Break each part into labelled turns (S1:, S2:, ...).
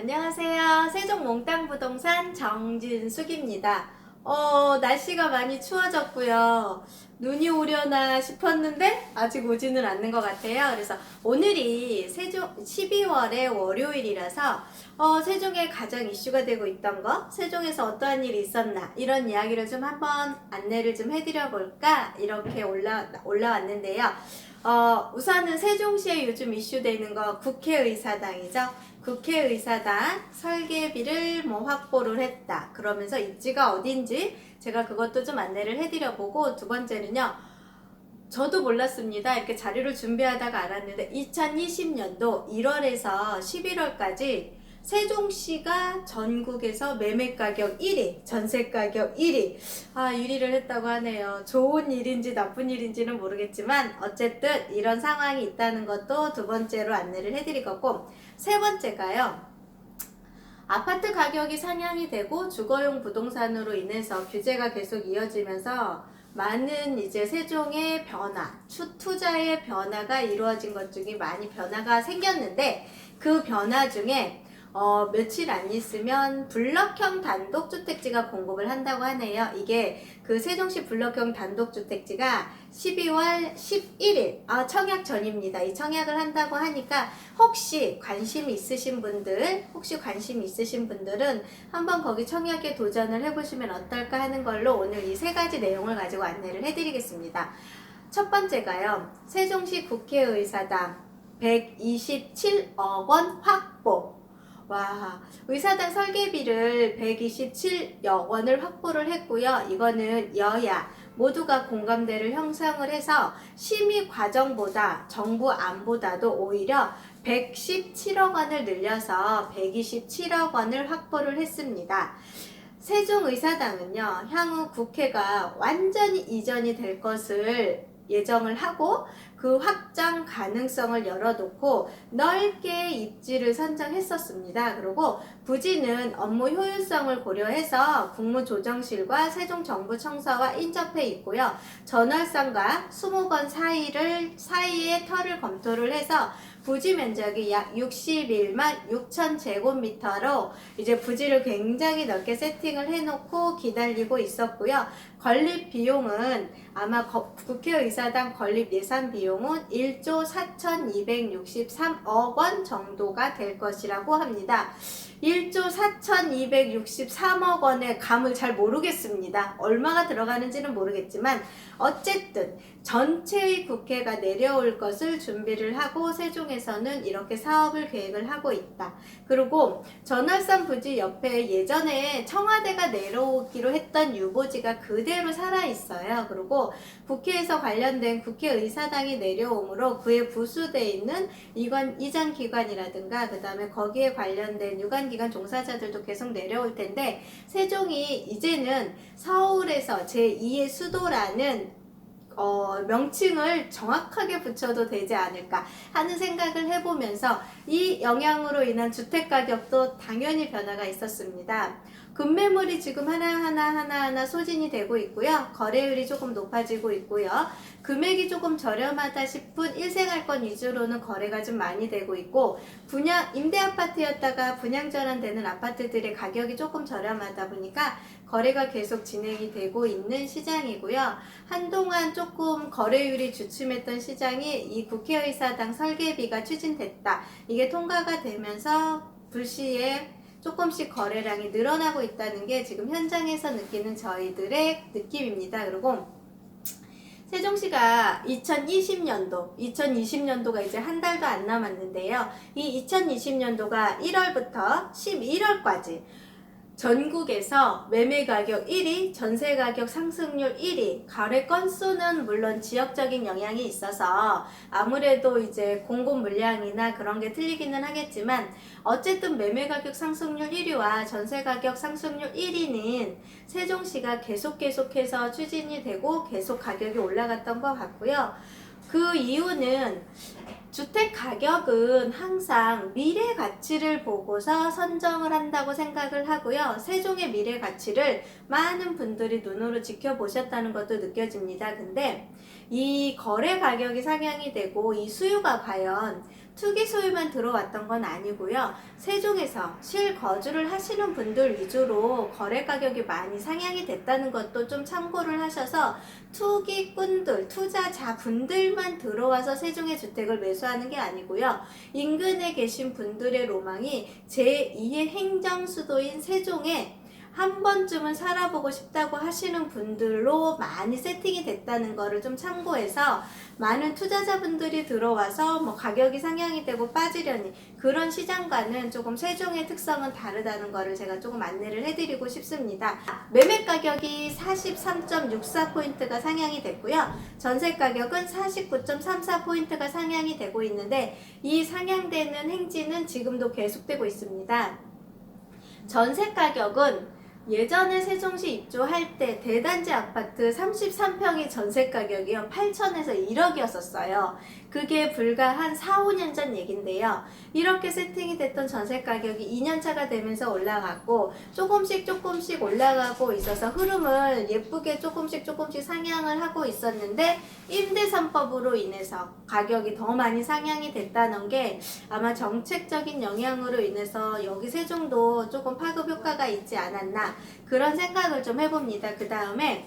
S1: 안녕하세요. 세종 몽땅 부동산 정진숙입니다. 어, 날씨가 많이 추워졌고요. 눈이 오려나 싶었는데 아직 오지는 않는 것 같아요. 그래서 오늘이 세종 12월의 월요일이라서 어, 세종에 가장 이슈가 되고 있던 거, 세종에서 어떠한 일이 있었나 이런 이야기를 좀 한번 안내를 좀 해드려 볼까 이렇게 올라 올라왔는데요. 어, 우선은 세종시에 요즘 이슈되는 거 국회의사당이죠. 국회의사당 설계비를 뭐 확보를 했다. 그러면서 입지가 어딘지 제가 그것도 좀 안내를 해드려 보고 두 번째는요. 저도 몰랐습니다. 이렇게 자료를 준비하다가 알았는데 2020년도 1월에서 11월까지 세종시가 전국에서 매매 가격 1위, 전세 가격 1위, 아, 1위를 했다고 하네요. 좋은 일인지 나쁜 일인지는 모르겠지만, 어쨌든 이런 상황이 있다는 것도 두 번째로 안내를 해드릴 거고, 세 번째가요. 아파트 가격이 상향이 되고 주거용 부동산으로 인해서 규제가 계속 이어지면서 많은 이제 세종의 변화, 추 투자의 변화가 이루어진 것 중에 많이 변화가 생겼는데 그 변화 중에 어, 며칠 안 있으면 블럭형 단독주택지가 공급을 한다고 하네요. 이게 그 세종시 블럭형 단독주택지가 12월 11일, 아, 청약 전입니다. 이 청약을 한다고 하니까 혹시 관심 있으신 분들, 혹시 관심 있으신 분들은 한번 거기 청약에 도전을 해보시면 어떨까 하는 걸로 오늘 이 세 가지 내용을 가지고 안내를 해드리겠습니다. 첫 번째가요, 세종시 국회의사당 127억 원 확보. 와, 의사당 설계비를 127여 원을 확보를 했고요. 이거는 여야 모두가 공감대를 형성을 해서 심의 과정보다 정부 안보다도 오히려 117억 원을 늘려서 127억 원을 확보를 했습니다. 세종의사당은요, 향후 국회가 완전히 이전이 될 것을 예정을 하고 그 확장 가능성을 열어놓고 넓게 입지를 선정했었습니다. 그리고 부지는 업무 효율성을 고려해서 국무조정실과 세종정부청사와 인접해 있고요. 전월성과 수목원 사이를 사이의 터를 검토를 해서 부지 면적이 약 61만 6천 제곱미터로 이제 부지를 굉장히 넓게 세팅을 해놓고 기다리고 있었고요. 건립 비용은 아마 거- 국회의사당 건립 예산 비용은 1조 4,263억 원 정도가 될 것이라고 합니다. 1조 4,263억 원의 감을 잘 모르겠습니다. 얼마가 들어가는지는 모르겠지만 어쨌든 전체의 국회가 내려올 것을 준비를 하고 세종에서는 이렇게 사업을 계획을 하고 있다. 그리고 전월산 부지 옆에 예전에 청와대가 내려오기로 했던 유보지가 그대로 살아 있어요. 그리고 국회에서 관련된 국회의사당이 내려오므로 그에 부수돼 있는 이관 이장 기관이라든가 그다음에 거기에 관련된 유관 기관 종사자들도 계속 내려올 텐데 세종이 이제는 서울에서 제2의 수도라는 어, 명칭을 정확하게 붙여도 되지 않을까 하는 생각을 해보면서 이 영향으로 인한 주택 가격도 당연히 변화가 있었습니다. 급매물이 지금 하나하나 하나하나 소진이 되고 있고요. 거래율이 조금 높아지고 있고요. 금액이 조금 저렴하다 싶은 일생활권 위주로는 거래가 좀 많이 되고 있고 분양 임대 아파트였다가 분양 전환되는 아파트들의 가격이 조금 저렴하다 보니까 거래가 계속 진행이 되고 있는 시장이고요. 한동안 조금 거래율이 주춤했던 시장이 이 국회의사당 설계비가 추진됐다. 이게 통과가 되면서 불시에 조금씩 거래량이 늘어나고 있다는 게 지금 현장에서 느끼는 저희들의 느낌입니다. 그리고 세종시가 2020년도, 2020년도가 이제 한 달도 안 남았는데요. 이 2020년도가 1월부터 11월까지 전국에서 매매 가격 1위, 전세 가격 상승률 1위, 거래 건수는 물론 지역적인 영향이 있어서 아무래도 이제 공급 물량이나 그런 게 틀리기는 하겠지만 어쨌든 매매 가격 상승률 1위와 전세 가격 상승률 1위는 세종시가 계속 계속해서 추진이 되고 계속 가격이 올라갔던 것 같고요. 그 이유는 주택 가격은 항상 미래 가치를 보고서 선정을 한다고 생각을 하고요. 세종의 미래 가치를 많은 분들이 눈으로 지켜보셨다는 것도 느껴집니다. 근데 이 거래 가격이 상향이 되고 이 수요가 과연 투기 소유만 들어왔던 건 아니고요. 세종에서 실거주를 하시는 분들 위주로 거래 가격이 많이 상향이 됐다는 것도 좀 참고를 하셔서 투기꾼들, 투자자분들만 들어와서 세종의 주택을 매수 하는 게 아니고요. 인근에 계신 분들의 로망이 제2의 행정수도인 세종에 한 번쯤은 살아보고 싶다고 하시는 분들로 많이 세팅이 됐다는 거를 좀 참고해서 많은 투자자분들이 들어와서 뭐 가격이 상향이 되고 빠지려니 그런 시장과는 조금 세종의 특성은 다르다는 거를 제가 조금 안내를 해드리고 싶습니다. 매매 가격이 43.64포인트가 상향이 됐고요. 전세 가격은 49.34포인트가 상향이 되고 있는데 이 상향되는 행진은 지금도 계속되고 있습니다. 전세 가격은 예전에 세종시 입주할 때 대단지 아파트 33평이 전세 가격이요. 8천에서 1억이었었어요. 그게 불과 한 4, 5년 전 얘긴데요. 이렇게 세팅이 됐던 전세 가격이 2년차가 되면서 올라갔고 조금씩 조금씩 올라가고 있어서 흐름을 예쁘게 조금씩 조금씩 상향을 하고 있었는데 임대 3법으로 인해서 가격이 더 많이 상향이 됐다는 게 아마 정책적인 영향으로 인해서 여기 세종도 조금 파급 효과가 있지 않았나 그런 생각을 좀 해봅니다. 그 다음에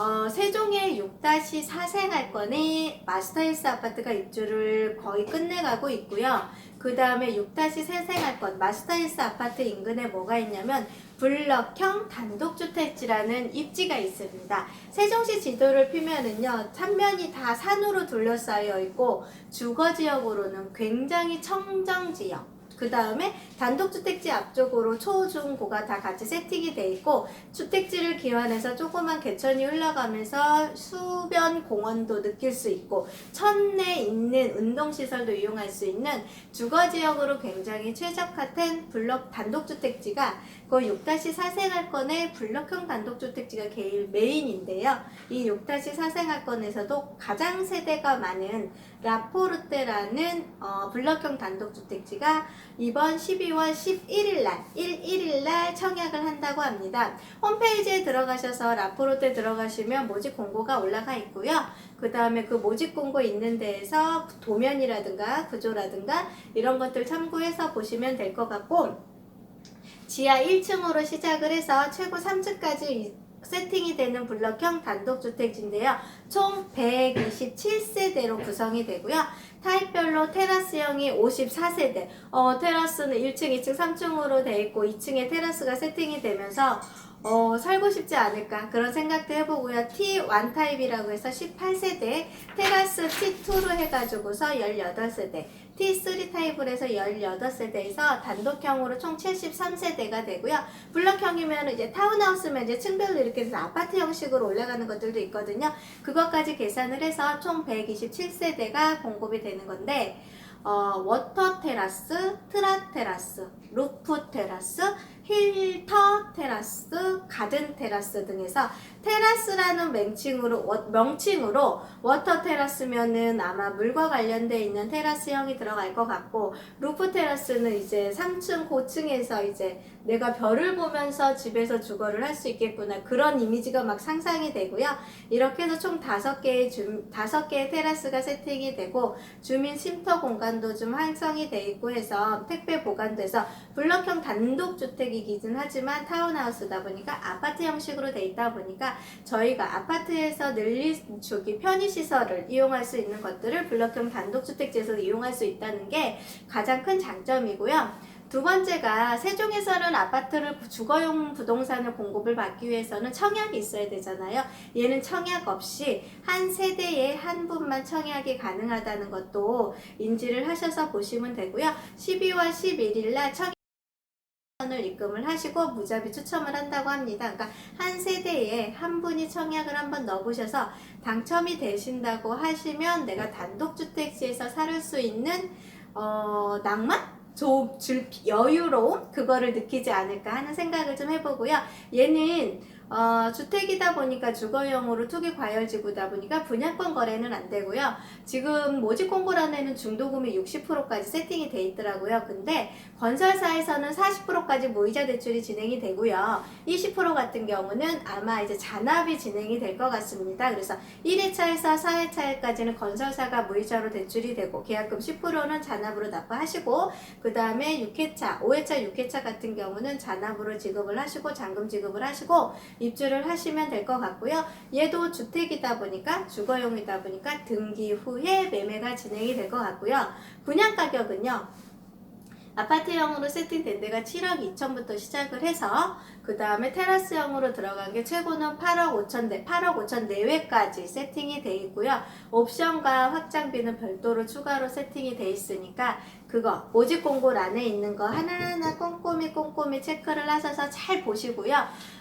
S1: 어, 세종의 6-4 생활권에 마스터힐스 아파트가 입주를 거의 끝내가고 있고요. 그 다음에 6-3 생활권 마스터힐스 아파트 인근에 뭐가 있냐면 블럭형 단독주택지라는 입지가 있습니다. 세종시 지도를 피면은요, 삼면이 다 산으로 둘러싸여 있고 주거 지역으로는 굉장히 청정 지역. 그 다음에 단독주택지 앞쪽으로 초, 중, 고가 다 같이 세팅이 돼 있고 주택지를 기반해서 조그만 개천이 흘러가면서 수변 공원도 느낄 수 있고 천내 있는 운동시설도 이용할 수 있는 주거지역으로 굉장히 최적화된 블럭 단독주택지가 그6-4 생활권의 블럭형 단독주택지가 제일 메인인데요. 이 6-4 생활권에서도 가장 세대가 많은 라포르테라는 어, 블럭형 단독주택지가 이번 12월 11일 날, 1, 1일 날 청약을 한다고 합니다. 홈페이지에 들어가셔서 라포르테 들어가시면 모집 공고가 올라가 있고요. 그 다음에 그 모집 공고 있는 데에서 도면이라든가 구조라든가 이런 것들 참고해서 보시면 될 것 같고 지하 1층으로 시작을 해서 최고 3층까지 세팅이 되는 블럭형 단독주택지인데요. 총 127세대로 구성이 되고요. 타입별로 테라스형이 54세대. 어, 테라스는 1층, 2층, 3층으로 돼 있고 2층에 테라스가 세팅이 되면서 어, 살고 싶지 않을까 그런 생각도 해보고요. T1 타입이라고 해서 18세대, 테라스 T2로 해가지고서 18세대, T3 타입으로 해서 18세대에서 단독형으로 총 73세대가 되고요. 블럭형이면 이제 타운하우스면 이제 층별로 이렇게 해서 아파트 형식으로 올라가는 것들도 있거든요. 그것까지 계산을 해서 총 127세대가 공급이 되는 건데, 어, 워터 테라스, 트라 테라스, 루프 테라스, 힐터 테라스, 가든 테라스 등에서 테라스라는 명칭으로 워- 명칭으로 워터 테라스면은 아마 물과 관련돼 있는 테라스형이 들어갈 것 같고 루프 테라스는 이제 3층 고층에서 이제 내가 별을 보면서 집에서 주거를 할 수 있겠구나 그런 이미지가 막 상상이 되고요. 이렇게 해서 총 다섯 개의 주 다섯 개의 테라스가 세팅이 되고 주민 쉼터 공간도 좀 활성이 돼 있고 해서 택배 보관돼서 블럭형 단독 주택이 긴 하지만 타운하우스다 보니까 아파트 형식으로 돼 있다 보니까 저희가 아파트에서 늘리 저기 편의 시설을 이용할 수 있는 것들을 블럭형 단독 주택지에서 이용할 수 있다는 게 가장 큰 장점이고요. 두 번째가 세종에서는 아파트를 주거용 부동산을 공급을 받기 위해서는 청약이 있어야 되잖아요. 얘는 청약 없이 한 세대에 한 분만 청약이 가능하다는 것도 인지를 하셔서 보시면 되고요. 12월 11일 날 청약 을 입금을 하시고 무자비 추첨을 한다고 합니다. 그러니까 한 세대에 한 분이 청약을 한번 넣어보셔서 당첨이 되신다고 하시면 내가 단독주택지에서 살 수 있는 어, 낭만? 좀 줄, 여유로움? 그거를 느끼지 않을까 하는 생각을 좀 해보고요. 얘는 어, 주택이다 보니까 주거용으로 투기 과열지구다 보니까 분양권 거래는 안 되고요. 지금 모집 공고란에는 중도금이 60%까지 세팅이 돼 있더라고요. 근데 건설사에서는 40%까지 무이자 대출이 진행이 되고요. 20% 같은 경우는 아마 이제 잔압이 진행이 될 것 같습니다. 그래서 1회차에서 4회차에까지는 건설사가 무이자로 대출이 되고 계약금 10%는 잔압으로 납부하시고 그 다음에 6회차, 5회차, 6회차 같은 경우는 잔압으로 지급을 하시고 잔금 지급을 하시고 입주를 하시면 될 것 같고요. 얘도 주택이다 보니까 주거용이다 보니까 등기 후에 매매가 진행이 될 것 같고요. 분양 가격은요. 아파트형으로 세팅된 데가 7억 2천부터 시작을 해서 그 다음에 테라스형으로 들어간 게 최고는 8억 5천 대, 8억 5천 내외까지 세팅이 돼 있고요. 옵션과 확장비는 별도로 추가로 세팅이 돼 있으니까 그거 모집 공고란에 있는 거 하나하나 꼼꼼히 꼼꼼히 체크를 하셔서 잘 보시고요.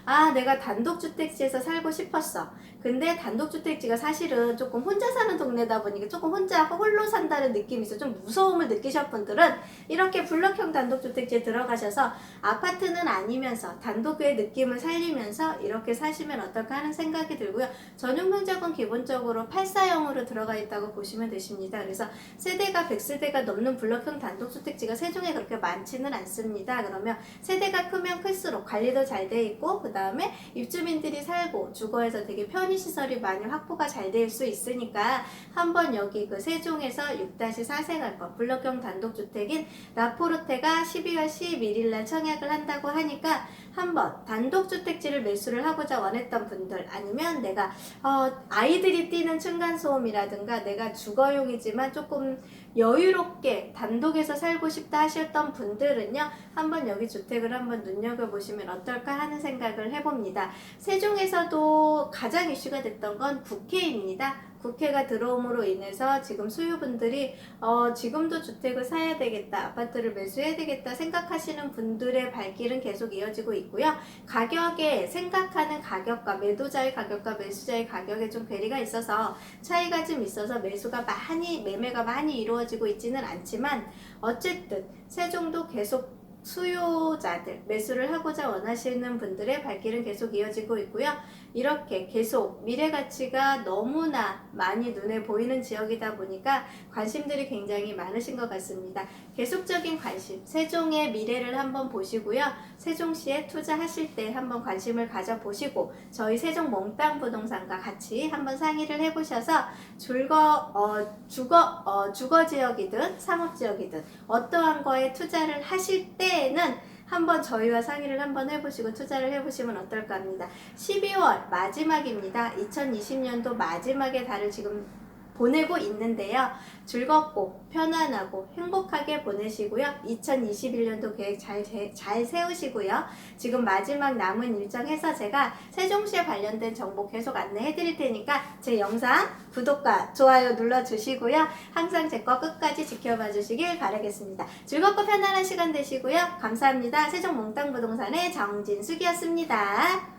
S1: 아 내가 단독주택지에서 살고 싶었어. 근데 단독주택지가 사실은 조금 혼자 사는 동네다 보니까 조금 혼자 홀로 산다는 느낌이 있어 좀 무서움을 느끼실 분들은 이렇게 블럭형 단독주택지에 들어가셔서 아파트는 아니면서 단독의 느낌을 살리면서 이렇게 사시면 어떨까 하는 생각이 들고요. 전용 면적은 기본적으로 8사형으로 들어가 있다고 보시면 되십니다. 그래서 세대가 100세대가 넘는 블럭형 단독주택지가 세종에 그렇게 많지는 않습니다. 그러면 세대가 크면 클수록 관리도 잘 돼 있고 그 다음에 입주민들이 살고 주거에서 되게 편의시설이 많이 확보가 잘 될 수 있으니까 한번 여기 그 세종에서 6-4세 갈거 블럭형 단독주택인 라포르테가 12월 11일 날 청약을 한다고 하니까 한번 단독주택지를 매수를 하고자 원했던 분들 아니면 내가 어, 아이들이 뛰는 층간소음이라든가 내가 주거용이지만 조금 여유롭게 단독에서 살고 싶다 하셨던 분들은요 한번 여기 주택을 한번 눈여겨보시면 어떨까 하는 생각을 해봅니다. 세종에서도 가장 이슈가 됐던 건 국회입니다 국회가 들어옴으로 인해서 지금 소유분들이 어, 지금도 주택을 사야 되겠다, 아파트를 매수해야 되겠다 생각하시는 분들의 발길은 계속 이어지고 있고요. 가격에 생각하는 가격과 매도자의 가격과 매수자의 가격에 좀 괴리가 있어서 차이가 좀 있어서 매수가 많이 매매가 많이 이루어지고 있지는 않지만 어쨌든 세종도 계속 수요자들, 매수를 하고자 원하시는 분들의 발길은 계속 이어지고 있고요. 이렇게 계속 미래 가치가 너무나 많이 눈에 보이는 지역이다 보니까 관심들이 굉장히 많으신 것 같습니다. 계속적인 관심, 세종의 미래를 한번 보시고요. 세종시에 투자하실 때 한번 관심을 가져보시고 저희 세종 몽땅 부동산과 같이 한번 상의를 해보셔서 줄거, 어, 주거, 어, 주거 지역이든 상업 지역이든 어떠한 거에 투자를 하실 때에는 한번 저희와 상의를 한번 해보시고 투자를 해보시면 어떨까 합니다. 12월 마지막입니다. 2020년도 마지막의 달을 지금 보내고 있는데요. 즐겁고 편안하고 행복하게 보내시고요. 2021년도 계획 잘, 세- 잘 세우시고요. 지금 마지막 남은 일정 해서 제가 세종시에 관련된 정보 계속 안내해 드릴 테니까 제 영상 구독과 좋아요 눌러 주시고요. 항상 제 거 끝까지 지켜봐 주시길 바라겠습니다. 즐겁고 편안한 시간 되시고요. 감사합니다. 세종 몽땅 부동산의 정진숙이었습니다.